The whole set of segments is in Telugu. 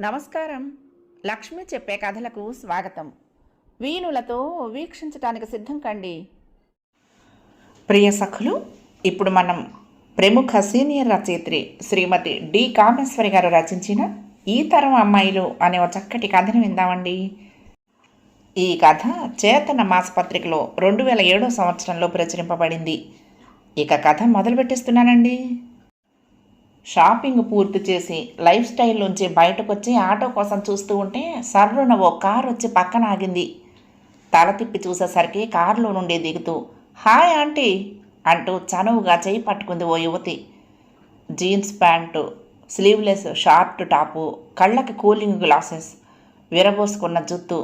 నమస్కారం. లక్ష్మి చెప్పే కథలకు స్వాగతం. వీణులతో వీక్షించటానికి సిద్ధం కండి. ప్రియ సఖులు ఇప్పుడు మనం ప్రముఖ సీనియర్ రచయిత్రి శ్రీమతి డి కామేశ్వరి గారు రచించిన ఈ తరం అమ్మాయిలు అనే ఒక చక్కటి కథను విందామండి. ఈ కథ చేతన మాసపత్రికలో రెండు వేల ఏడో సంవత్సరంలో ప్రచురింపబడింది. ఇక కథ మొదలు పెట్టేస్తున్నానండి షాపింగ్ పూర్తి చేసి లైఫ్ స్టైల్ నుంచి బయటకు వచ్చి ఆటో కోసం చూస్తూ ఉంటే సర్రున ఓ కారు వచ్చి పక్కన ఆగింది. తల తిప్పి చూసేసరికి కారులో నుండి దిగుతూ హాయ్ ఆంటీ అంటూ చనువుగా చేయి పట్టుకుంది ఓ యువతి. Jeans pant sleeveless short top కళ్ళకి కూలింగ్ గ్లాసెస్ విరబోసుకున్న జుత్తు.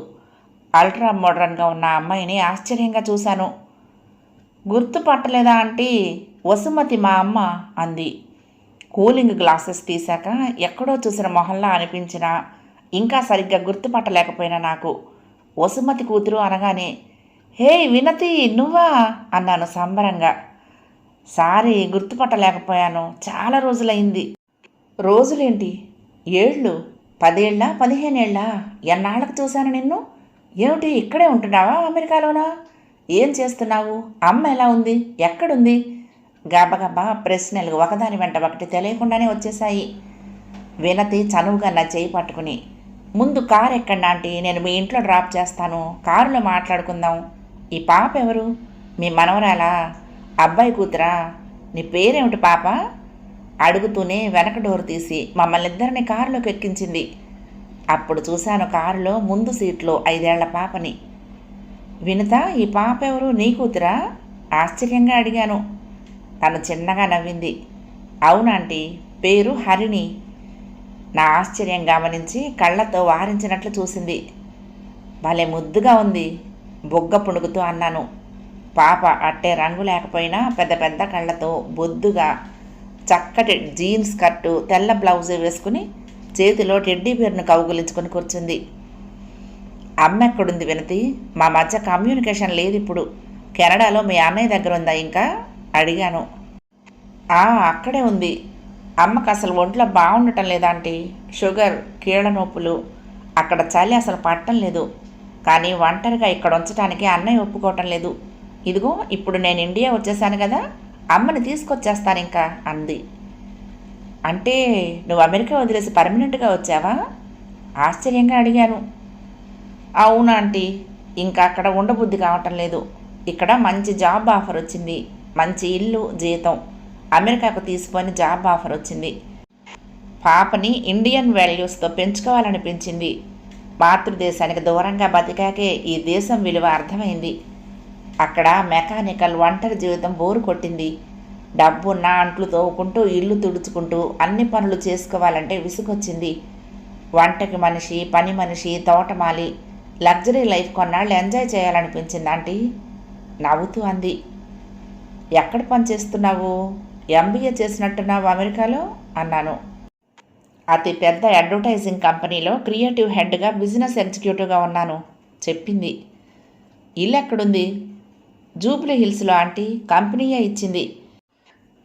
అల్ట్రా మోడర్న్గా ఉన్న అమ్మాయిని ఆశ్చర్యంగా చూశాను. గుర్తుపట్టలేదా ఆంటీ? వసుమతి మా అమ్మ అంది. కూలింగ్ గ్లాసెస్ తీశాక ఎక్కడో చూసిన మొహల్లా అనిపించినా ఇంకా సరిగ్గా గుర్తుపట్టలేకపోయినా నాకు. వసుమతి కూతురు అనగానే హే వినతి నువ్వా? అన్నాను సంబరంగా. సారీ గుర్తుపట్టలేకపోయాను. చాలా రోజులైంది. రోజులేంటి? ఏళ్ళు? పదేళ్ళ? పదిహేనేళ్ళ? ఎన్నాళ్ళకు చూశాను నిన్ను? ఏమిటి ఇక్కడే ఉంటున్నావా అమెరికాలోనా? ఏం చేస్తున్నావు? అమ్మ ఎలా ఉంది? ఎక్కడుంది? గబగబా ప్రశ్నలు ఒకదాని వెంట ఒకటి తెలియకుండానే వచ్చేశాయి. వినతి చనువుగా నా చేయి పట్టుకుని ముందు కారు ఎక్కడ ఆంటీ నేను మీ ఇంట్లో డ్రాప్ చేస్తాను కారులో మాట్లాడుకుందాం. ఈ పాప ఎవరు? మీ మనవరాలా? అబ్బాయి కూతురా? నీ పేరేమిటి పాప? అడుగుతూనే వెనక డోర్ తీసి మమ్మల్ని ఇద్దరిని కారులోకి ఎక్కించింది. అప్పుడు చూశాను కారులో ముందు సీట్లో ఐదేళ్ళ పాపని. వినత ఈ పాప ఎవరు? నీ కూతురా? ఆశ్చర్యంగా అడిగాను. తను చిన్నగా నవ్వింది. అవునాంటీ పేరు హరిణి. నా ఆశ్చర్యం గమనించి కళ్ళతో వారించినట్లు చూసింది. భలే ముద్దుగా ఉంది బొగ్గ పుణుకుతూ అన్నాను. పాప అట్టే రంగు లేకపోయినా పెద్ద పెద్ద కళ్ళతో బొద్దుగా చక్కటి జీన్స్ కట్టు తెల్ల బ్లౌజ్ వేసుకుని చేతిలో టెడ్డీ పేరును కౌగులించుకొని కూర్చుంది. అమ్మ ఎక్కడుంది వినతి మా మధ్య కమ్యూనికేషన్ లేదు ఇప్పుడు కెనడాలో మీ అన్నయ్య దగ్గర ఉందా ఇంకా? అడిగాను. "ఆ, అక్కడే ఉంది. అమ్మకు అసలు ఒంట్లో బాగుండటం లేదంటే షుగర్ కీళ్ళ నొప్పులు. అక్కడ చలి అసలు పట్టం లేదు. కానీ ఒంటరిగా ఇక్కడ ఉంచడానికి అన్నయ్య ఒప్పుకోవటం లేదు. ఇదిగో ఇప్పుడు నేను ఇండియా వచ్చేసాను కదా అమ్మని తీసుకొచ్చేస్తాను ఇంకా అంది. అంటే నువ్వు అమెరికా వదిలేసి పర్మనెంట్గా వచ్చావా? ఆశ్చర్యంగా అడిగాను. అవునా ఆంటీ ఇంకా అక్కడ ఉండబుద్ధి కావటం లేదు. ఇక్కడ మంచి జాబ్ ఆఫర్ వచ్చింది. మంచి ఇల్లు జీతం. అమెరికాకు తీసుకొని జాబ్ ఆఫర్ వచ్చింది. పాపని ఇండియన్ వాల్యూస్తో పెంచుకోవాలనిపించింది. మాతృదేశానికి దూరంగా బతికాకే ఈ దేశం విలువ అర్థమైంది. అక్కడ మెకానికల్ ఒంటరి జీవితం బోరు కొట్టింది. డబ్బున్న అంట్లు తోవుకుంటూ ఇల్లు తుడుచుకుంటూ అన్ని పనులు చేసుకోవాలంటే విసుగొచ్చింది. వంటకి మనిషి పని మనిషి తోటమాలి లగ్జరీ లైఫ్ కొన్నాళ్ళు ఎంజాయ్ చేయాలనిపించింది ఆంటీ. నవ్వుతూ అంది. ఎక్కడ పని చేస్తున్నావు ఎంబీఏ చేసినట్టున్నావు అమెరికాలో? అన్నాను. అతి పెద్ద అడ్వర్టైజింగ్ కంపెనీలో క్రియేటివ్ హెడ్గా బిజినెస్ ఎగ్జిక్యూటివ్గా ఉన్నాను చెప్పింది. ఇల్లు ఎక్కడుంది? జూబ్లీ హిల్స్లో ఆంటీ. కంపెనీయే ఇచ్చింది.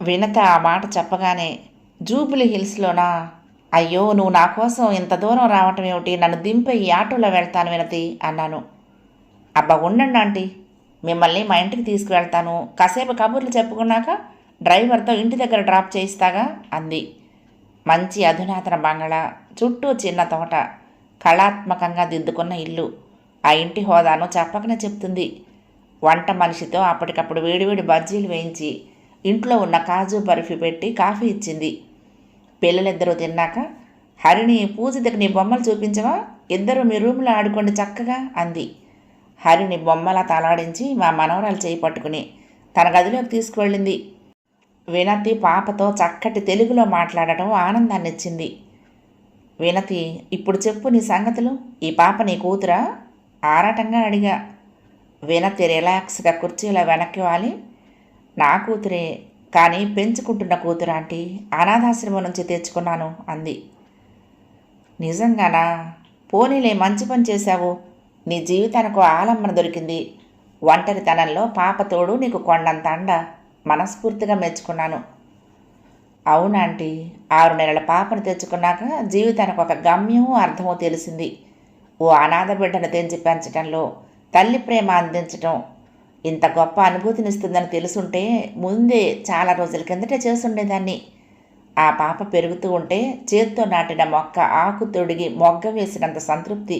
వినత ఆ మాట చెప్పగానే జూబ్లీ హిల్స్లోనా? అయ్యో నువ్వు నా కోసం ఇంత దూరం రావటం ఏమిటి? నన్ను దింపే ఈ ఆటోలో వెళ్తాను వినతి అన్నాను. అబ్బా ఉండండి ఆంటీ. మిమ్మల్ని మా ఇంటికి తీసుకువెళ్తాను. కాసేపు కబుర్లు చెప్పుకున్నాక డ్రైవర్తో ఇంటి దగ్గర డ్రాప్ చేయిస్తాగా అంది. మంచి అధునాతన బంగళా చుట్టూ చిన్న తోట కళాత్మకంగా దిద్దుకున్న ఇల్లు. ఆ ఇంటి హోదాను చెప్పకనే చెప్తుంది. వంట మనిషితో అప్పటికప్పుడు వేడివేడి బజ్జీలు వేయించి ఇంట్లో ఉన్న కాజు బర్ఫీ పెట్టి కాఫీ ఇచ్చింది. పిల్లలిద్దరూ తిన్నాక హరిణి పూజితకి నీ బొమ్మలు చూపించవా? ఇద్దరు మీ రూమ్లో ఆడుకోండి చక్కగా అంది. హరిని బొమ్మలా తలాడించి మా మనవరాలు చేయి పట్టుకుని తన గదిలోకి తీసుకువెళ్ళింది. వినతి పాపతో చక్కటి తెలుగులో మాట్లాడటం ఆనందాన్నిచ్చింది. వినతి ఇప్పుడు చెప్పు నీ సంగతులు. ఈ పాప నీ కూతురా? ఆరాటంగా అడిగా. వినతి రిలాక్స్గా కుర్చీలో వెనక్కి వాలి. నా కూతురే కానీ పెంచుకుంటున్న కూతురు ఆంటీ అనాథాశ్రమం నుంచి తెచ్చుకున్నాను అంది. నిజంగానా? పోనీలే మంచి పని చేశావు. నీ జీవితానికి ఆలంబన దొరికింది. ఒంటరితనంలో పాప తోడు నీకు కొండంత అండ మనస్ఫూర్తిగా మెచ్చుకున్నాను. అవునాంటీ ఆరు నెలల పాపను తెచ్చుకున్నాక జీవితానికి ఒక గమ్యం అర్థమో తెలిసింది. ఓ అనాథ బిడ్డను తెంచి పెంచడంలో తల్లి ప్రేమ అందించటం ఇంత గొప్ప అనుభూతినిస్తుందని తెలుసుంటే ముందే చాలా రోజుల కిందటే చేసుండేదాన్ని. ఆ పాప పెరుగుతూ ఉంటే చేత్తో నాటిన మొక్క ఆకు తొడిగి మొగ్గ వేసినంత సంతృప్తి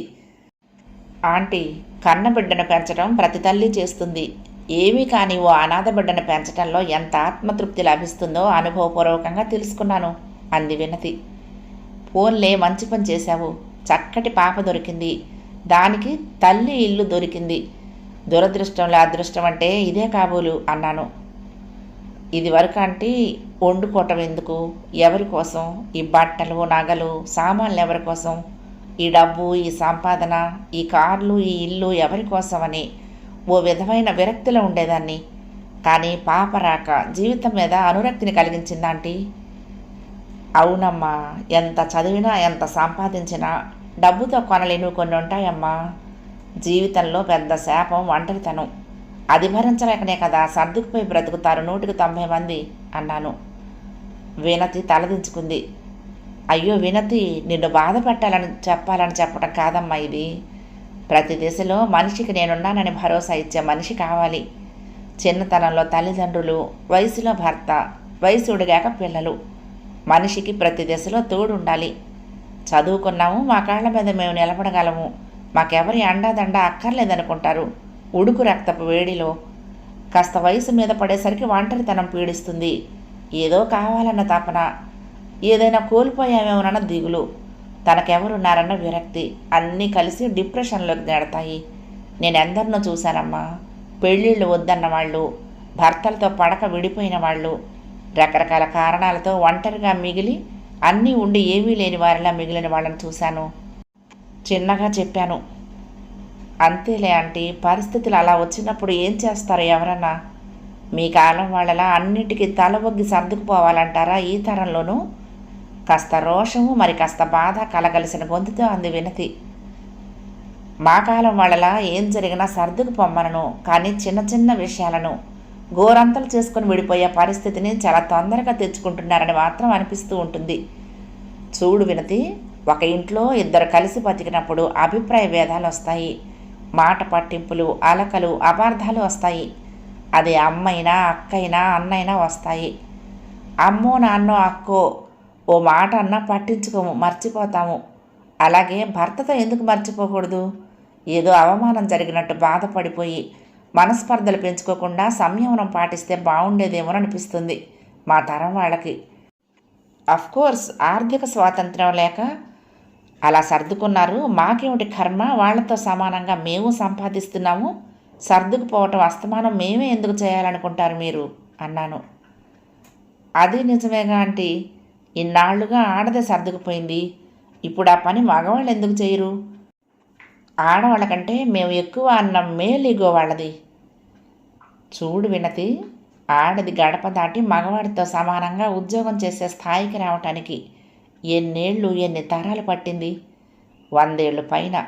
ఆంటీ కన్నబిడ్డను పెంచడం ప్రతి తల్లి చేస్తుంది. ఏమీ కాని ఓ అనాథ బిడ్డను పెంచడంలో ఎంత ఆత్మతృప్తి లభిస్తుందో అనుభవపూర్వకంగా తెలుసుకున్నాను అంది వినతి. ఫోన్లే మంచి పని చేశావు. చక్కటి పాప దొరికింది. దానికి తల్లి ఇల్లు దొరికింది. దురదృష్టంలో అదృష్టం అంటే ఇదే కాబోలు అన్నాను. ఇది వరకు అంటే వండుకోవటం ఎందుకు? ఎవరి కోసం? ఈ బట్టలు నగలు సామాన్లు ఎవరి కోసం? ఈ డబ్బు ఈ సంపాదన ఈ కార్లు ఈ ఇల్లు ఎవరి కోసమని ఓ విధమైన విరక్తిలో ఉండేదాన్ని. కానీ పాప రాక జీవితం మీద అనురక్తిని కలిగించిందాంటి అవునమ్మా ఎంత చదివినా ఎంత సంపాదించినా డబ్బుతో కొనలేను కొన్ని ఉంటాయమ్మా. జీవితంలో పెద్ద శాపం ఒంటరితనం. అది భరించలేకనే కదా సర్దుకుపోయి బ్రతుకుతారు నూటికి తొంభై మంది అన్నాను. వినతి తలదించుకుంది. అయ్యో వినతి నిన్ను బాధ పెట్టాలని చెప్పాలని చెప్పడం కాదమ్మా ఇది. ప్రతి దిశలో మనిషికి నేనున్నానని భరోసా ఇచ్చే మనిషి కావాలి. చిన్నతనంలో తల్లిదండ్రులు వయసులో భర్త వయసు ఉడిగాక పిల్లలు. మనిషికి ప్రతి దశలో తోడు ఉండాలి చదువుకున్నాము మా కాళ్ళ మీద మేము నిలబడగలము. మాకెవరి అండాదండ అక్కర్లేదనుకుంటారు. ఉడుకు రక్తపు వేడిలో కాస్త వయసు మీద పడేసరికి ఒంటరితనం పీడిస్తుంది. ఏదో కావాలన్న తపన. ఏదైనా కోల్పోయామేమోనన్న దిగులు. తనకెవరున్నారన్న విరక్తి అన్నీ కలిసి డిప్రెషన్లోకి నెడతాయి నేను ఎందరినో చూశానమ్మా. పెళ్ళిళ్ళు వద్దన్న వాళ్ళు భర్తలతో పడక విడిపోయిన వాళ్ళు రకరకాల కారణాలతో ఒంటరిగా మిగిలి అన్నీ ఉండి ఏమీ లేని వారిలా మిగిలిన వాళ్ళని చూశాను. చిన్నగా చెప్పాను. అంతేలే అంటే పరిస్థితులు అలా వచ్చినప్పుడు ఏం చేస్తారు ఎవరన్నా? మీ కాలం వాళ్ళలా అన్నిటికీ తల ఒగ్గి సర్దుకుపోవాలంటారా ఈ తరంలోనూ? కాస్త రోషము మరి కాస్త బాధ కలగలిసిన గొంతుతో అంది వినతి. మా కాలం వాళ్ళలా ఏం జరిగినా సర్దుకు పొమ్మనను కానీ చిన్న చిన్న విషయాలను గోరంతలు చేసుకుని విడిపోయే పరిస్థితిని చాలా తొందరగా తెచ్చుకుంటున్నారని మాత్రం అనిపిస్తూ ఉంటుంది. చూడు వినతి ఒక ఇంట్లో ఇద్దరు కలిసి బతికినప్పుడు అభిప్రాయ భేదాలు వస్తాయి. మాట పట్టింపులు అలకలు అపార్థాలు వస్తాయి. అది అమ్మైనా అక్కైనా అన్నైనా వస్తాయి. అమ్మో నాన్నో అక్కో ఓ మాట అన్నా పట్టించుకోము మర్చిపోతాము. అలాగే భర్తతో ఎందుకు మర్చిపోకూడదు? ఏదో అవమానం జరిగినట్టు బాధపడిపోయి మనస్పర్ధలు పెంచుకోకుండా సంయమనం పాటిస్తే బాగుండేదేమో అనిపిస్తుంది మా తరం వాళ్ళకి. కోర్స్ ఆర్థిక స్వాతంత్రం లేక అలా సర్దుకున్నారు. మాకేమిటి కర్మ? వాళ్ళతో సమానంగా మేము సంపాదిస్తున్నాము. సర్దుకుపోవటం అస్తమానం మేమే ఎందుకు చేయాలనుకుంటారు మీరు? అన్నాను. అది నిజమేగా అంటే ఇన్నాళ్ళుగా ఆడదే సర్దుకుపోయింది. ఇప్పుడు ఆ పని మగవాళ్ళు ఎందుకు చేయరు? ఆడవాళ్ళకంటే మేము ఎక్కువ అన్నం మేలిగో వాళ్ళది. చూడు వినతి ఆడది గడప దాటి మగవాడితో సమానంగా ఉద్యోగం చేసే స్థాయికి రావటానికి ఎన్నేళ్ళు ఎన్ని తరాలు పట్టింది? వందేళ్ళు పైన.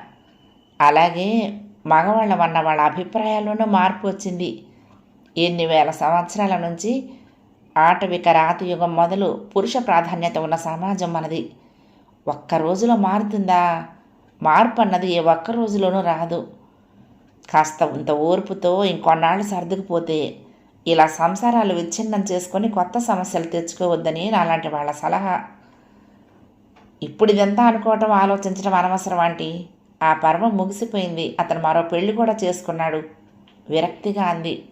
అలాగే మగవాళ్ళ వన్న వాళ్ళ అభిప్రాయాల్లోనూ మార్పు వచ్చింది. ఎన్ని వేల సంవత్సరాల నుంచి ఆటవిక రాతయుగం మొదలు పురుష ప్రాధాన్యత ఉన్న సమాజం మనది. ఒక్క రోజులో మారుతుందా? మార్పు అన్నది ఏ ఒక్క రోజులోనూ రాదు. కాస్త ఇంత ఓర్పుతో ఇంకొన్నాళ్ళు సర్దుకుపోతే ఇలా సంసారాలు విచ్ఛిన్నం చేసుకొని కొత్త సమస్యలు తెచ్చుకోవద్దని నాలాంటి వాళ్ళ సలహా. ఇప్పుడు ఇదంతా అనుకోవటం ఆలోచించడం అనవసరం ఆంటీ. ఆ పర్వం ముగిసిపోయింది. అతను మరో పెళ్ళి కూడా చేసుకున్నాడు. విరక్తిగా అంది.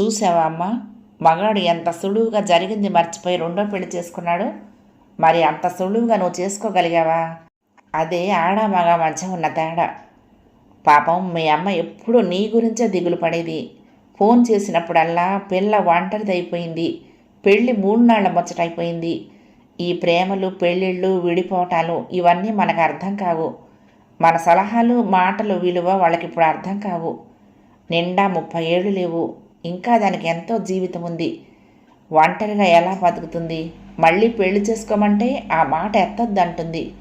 చూసావా అమ్మా? మగాడు ఎంత సులువుగా జరిగింది మర్చిపోయి రెండో పెళ్ళి చేసుకున్నాడు? మరి అంత సులువుగా నువ్వు చేసుకోగలిగావా? అదే ఆడ మగ మధ్య ఉన్న తేడా. పాపం మీ అమ్మ ఎప్పుడూ నీ గురించే దిగులు పడేది. ఫోన్ చేసినప్పుడల్లా పిల్ల ఒంటరిదైపోయింది పెళ్ళి మూడు నాళ్ళ ముచ్చటైపోయింది ఈ ప్రేమలు పెళ్ళిళ్ళు విడిపోవటాలు ఇవన్నీ మనకు అర్థం కావు. మన సలహాలు మాటలు విలువ వాళ్ళకి ఇప్పుడు అర్థం కావు. నిండా ముప్పై ఏళ్ళు లేవు. ఇంకా దానికి ఎంతో జీవితం ఉంది. ఒంటరిగా ఎలా బతుకుతుంది? మళ్ళీ పెళ్ళి చేసుకోమంటే ఆ మాట ఎత్తొద్దంటుంది.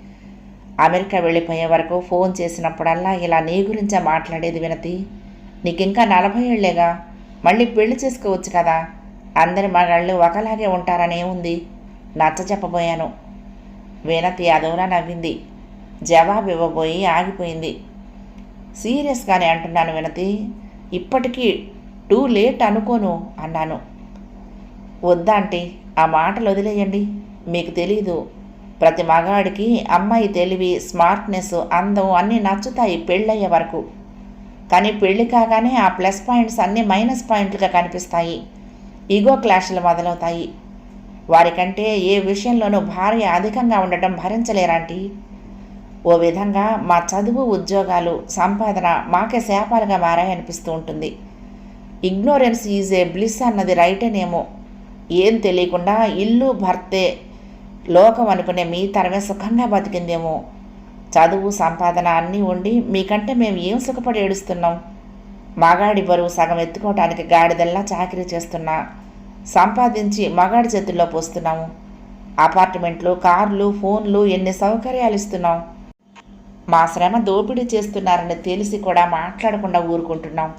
అమెరికా వెళ్ళిపోయే వరకు ఫోన్ చేసినప్పుడల్లా ఇలా నీ గురించే మాట్లాడేది వినతి. నీకు ఇంకా నలభై ఏళ్ళేగా మళ్ళీ పెళ్ళి చేసుకోవచ్చు కదా? అందరి మగాళ్ళు ఒకలాగే ఉంటారనేముంది నచ్చ చెప్పబోయాను. వినతి అదోలా నవ్వింది. జవాబు ఇవ్వబోయి ఆగిపోయింది. సీరియస్గానే అంటున్నాను వినతి. ఇప్పటికీ టూ లేట్ అనుకోను అన్నాను. వద్దా ఆంటీ ఆ మాటలు వదిలేయండి. మీకు తెలీదు. ప్రతి మగాడికి అమ్మాయి తెలివి స్మార్ట్నెస్ అందం అన్నీ నచ్చుతాయి పెళ్ళయ్యే వరకు. కానీ పెళ్ళి కాగానే ఆ ప్లస్ పాయింట్స్ అన్నీ మైనస్ పాయింట్లుగా కనిపిస్తాయి. ఈగో క్లాష్లు మొదలవుతాయి. వారికంటే ఏ విషయంలోనూ భార్య అధికంగా ఉండటం భరించలేరాంటి ఓ విధంగా మా చదువు ఉద్యోగాలు సంపాదన మాకే శాపాలుగా మారాయనిపిస్తూ ఉంటుంది. ఇగ్నోరెన్స్ ఈజ్ ఏ బ్లిస్ అన్నది రైటేనేమో ఏం తెలియకుండా ఇల్లు భర్తే లోకం అనుకునే మీ తరమే సుఖంగా బతికిందేమో. చదువు సంపాదన అన్నీ ఉండి మీకంటే మేము ఏం సుఖపడి ఏడుస్తున్నాం? మగాడి బరువు సగం ఎత్తుకోవటానికి గాడిదల్లా చాకరీ చేస్తున్నా. సంపాదించి మగాడి చేతుల్లో పోస్తున్నాము. అపార్ట్మెంట్లు కార్లు ఫోన్లు ఎన్ని సౌకర్యాలు ఇస్తున్నాం? మా శ్రమ దోపిడీ చేస్తున్నారని తెలిసి కూడా మాట్లాడకుండా ఊరుకుంటున్నాం.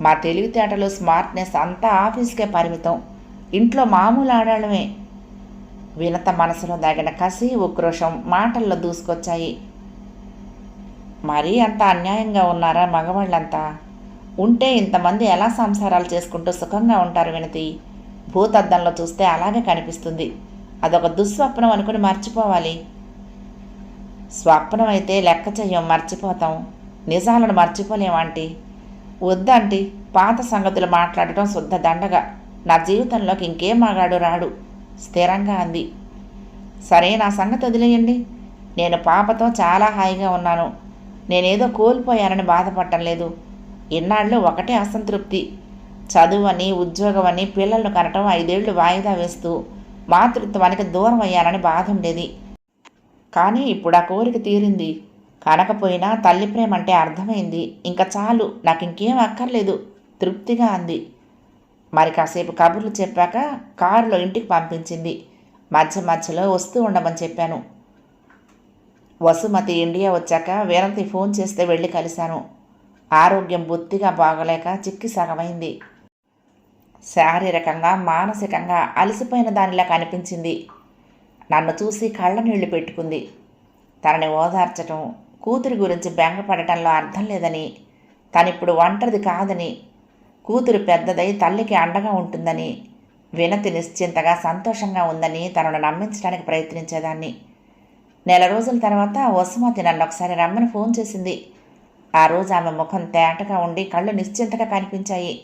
మా తెలివితేటలు స్మార్ట్నెస్ అంతా ఆఫీస్కే పరిమితం. ఇంట్లో మామూలు ఆడాళ్ళమే. వినత మనసులో దాగిన కసి ఉక్రోషం మాటల్లో దూసుకొచ్చాయి. మరీ అంత అన్యాయంగా ఉన్నారా మగవాళ్ళంతా? ఉంటే ఇంతమంది ఎలా సంసారాలు చేసుకుంటూ సుఖంగా ఉంటారు వినతి? భూతద్దంలో చూస్తే అలాగే కనిపిస్తుంది. అదొక దుస్వప్నం అనుకుని మర్చిపోవాలి. స్వప్నం అయితే లెక్క చెయ్యం మర్చిపోతాం. నిజాలను మర్చిపోలేమంటే వద్దంటీ పాత సంగతులు మాట్లాడటం శుద్ధ దండగా. నా జీవితంలోకి ఇంకేం మగాడు రాడు. స్థిరంగా అంది. సరే నా సంగతి వదిలేయండి. నేను పాపతో చాలా హాయిగా ఉన్నాను. నేనేదో కోల్పోయానని బాధపడటం లేదు. ఇన్నాళ్ళు ఒకటే అసంతృప్తి. చదువని ఉద్యోగమని పిల్లలను కనటం ఐదేళ్ళు వాయిదా వేస్తూ మాతృత్వానికి దూరం అయ్యానని బాధ ఉండేది. కానీ ఇప్పుడు ఆ కోరిక తీరింది. కనకపోయినా తల్లి ప్రేమ అంటే అర్థమైంది. ఇంకా చాలు నాకు ఇంకేం అక్కర్లేదు తృప్తిగా అంది. మరి కాసేపు కబుర్లు చెప్పాక కారులో ఇంటికి పంపించింది. మధ్య మధ్యలో వస్తూ ఉండమని చెప్పాను. వసుమతి ఇండియా వచ్చాక వీరంతి ఫోన్ చేస్తే వెళ్ళి కలిశాను. ఆరోగ్యం బొత్తిగా బాగలేక చిక్కి సగమైంది. శారీరకంగా మానసికంగా అలసిపోయిన దానిలా కనిపించింది. నన్ను చూసి కళ్ళ నీళ్ళు పెట్టుకుంది. తనని ఓదార్చటం కూతురి గురించి బెంగపడటంలో అర్థం లేదని తనిప్పుడు ఒంటరిది కాదని కూతురు పెద్దదై తల్లికి అండగా ఉంటుందని వినతి నిశ్చింతగా సంతోషంగా ఉందని తనను నమ్మించడానికి ప్రయత్నించేదాన్ని. నెల రోజుల తర్వాత వసుమతి నన్ను ఒకసారి రమ్మని ఫోన్ చేసింది. ఆ రోజు ఆమె ముఖం తేటగా ఉండి కళ్ళు నిశ్చింతగా కనిపించాయి.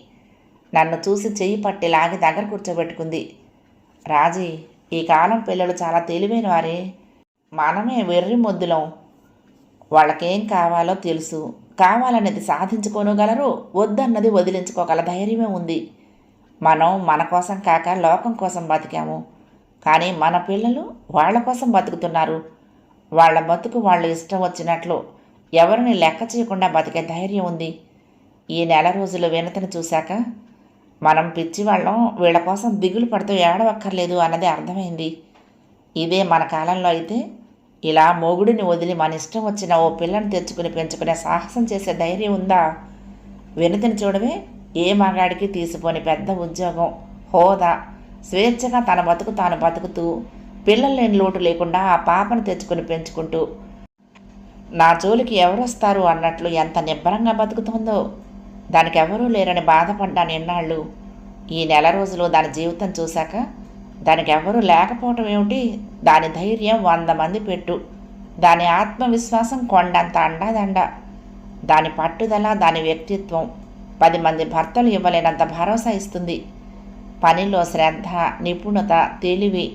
నన్ను చూసి చెయ్యి పట్టి లాగి దగ్గర కూర్చోబెట్టుకుంది. రాజీ ఈ కాలం పిల్లలు చాలా తెలివైన వారే మనమే వెర్రి మొద్దులం. వాళ్ళకేం కావాలో తెలుసు. కావాలనేది సాధించుకోనగలరు వద్దన్నది వదిలించుకోగల ధైర్యమే ఉంది. మనం మన కోసం కాక లోకం కోసం బతికాము. కానీ మన పిల్లలు వాళ్ళ కోసం బతుకుతున్నారు. వాళ్ళ బతుకు వాళ్ళు ఇష్టం వచ్చినట్లు ఎవరిని లెక్క చేయకుండా బతికే ధైర్యం ఉంది. ఈ నెల రోజులు వినతను చూశాక మనం పిచ్చివాళ్ళం వీళ్ళ కోసం దిగులు పడుతూ ఏడవక్కర్లేదు అన్నది అర్థమైంది. ఇదే మన కాలంలో అయితే ఇలా మొగుడిని వదిలి మన ఇష్టం వచ్చిన ఓ పిల్లని తెచ్చుకుని పెంచుకునే సాహసం చేసే ధైర్యం ఉందా? వినతిని చూడమే ఏ మగాడికి తీసిపోని పెద్ద ఉద్యోగం? హోదా. స్వేచ్ఛగా తన బతుకు తాను బతుకుతూ పిల్లలు లేని లోటు లేకుండా ఆ పాపను తెచ్చుకుని పెంచుకుంటూ నా జోలికి ఎవరొస్తారు? అన్నట్లు ఎంత నిబ్బరంగా బతుకుతుందో. దానికి ఎవరూ లేరని బాధపడ్డాను ఎన్నాళ్ళు ఈ నెల రోజులు దాని జీవితం చూశాక దానికి ఎవరూ లేకపోవటం ఏమిటి? దాని ధైర్యం వంద మంది పెట్టు. దాని ఆత్మవిశ్వాసం కొండంత అండాదండ. దాని పట్టుదల దాని వ్యక్తిత్వం. పది మంది భర్తలు ఇవ్వలేనంత భరోసా ఇస్తుంది. పనిలో శ్రద్ధ నిపుణత తెలివి.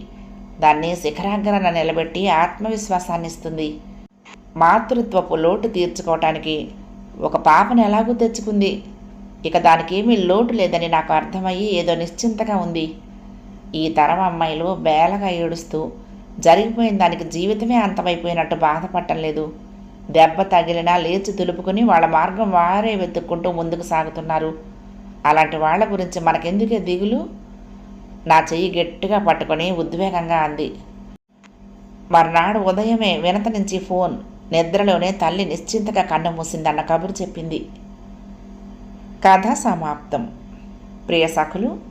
దాన్ని శిఖరాగ్రన నిలబెట్టి ఆత్మవిశ్వాసాన్ని ఇస్తుంది. మాతృత్వపు లోటు తీర్చుకోవటానికి ఒక పాపను ఎలాగూ తెచ్చుకుంది? ఇక దానికి ఏమీ లోటు లేదని నాకు అర్థమయ్యి ఏదో నిశ్చింతగా ఉంది. ఈ తరం అమ్మాయిలు బేలగా ఏడుస్తూ జరిగిపోయిన దానికి జీవితమే అంతమైపోయినట్టు బాధపడటం లేదు. దెబ్బ తగిలినా లేచి దులుపుకుని వాళ్ళ మార్గం వారే వెతుక్కుంటూ ముందుకు సాగుతున్నారు. అలాంటి వాళ్ళ గురించి మనకెందుకే దిగులు నా చెయ్యి గట్టిగా పట్టుకొని ఉద్వేగంగా అంది. మర్నాడు ఉదయమే వినత నుంచి ఫోన్. నిద్రలోనే తల్లి నిశ్చింతగా కన్ను మూసిందన్న కబురు చెప్పింది. కథ సమాప్తం. ప్రియ సఖులు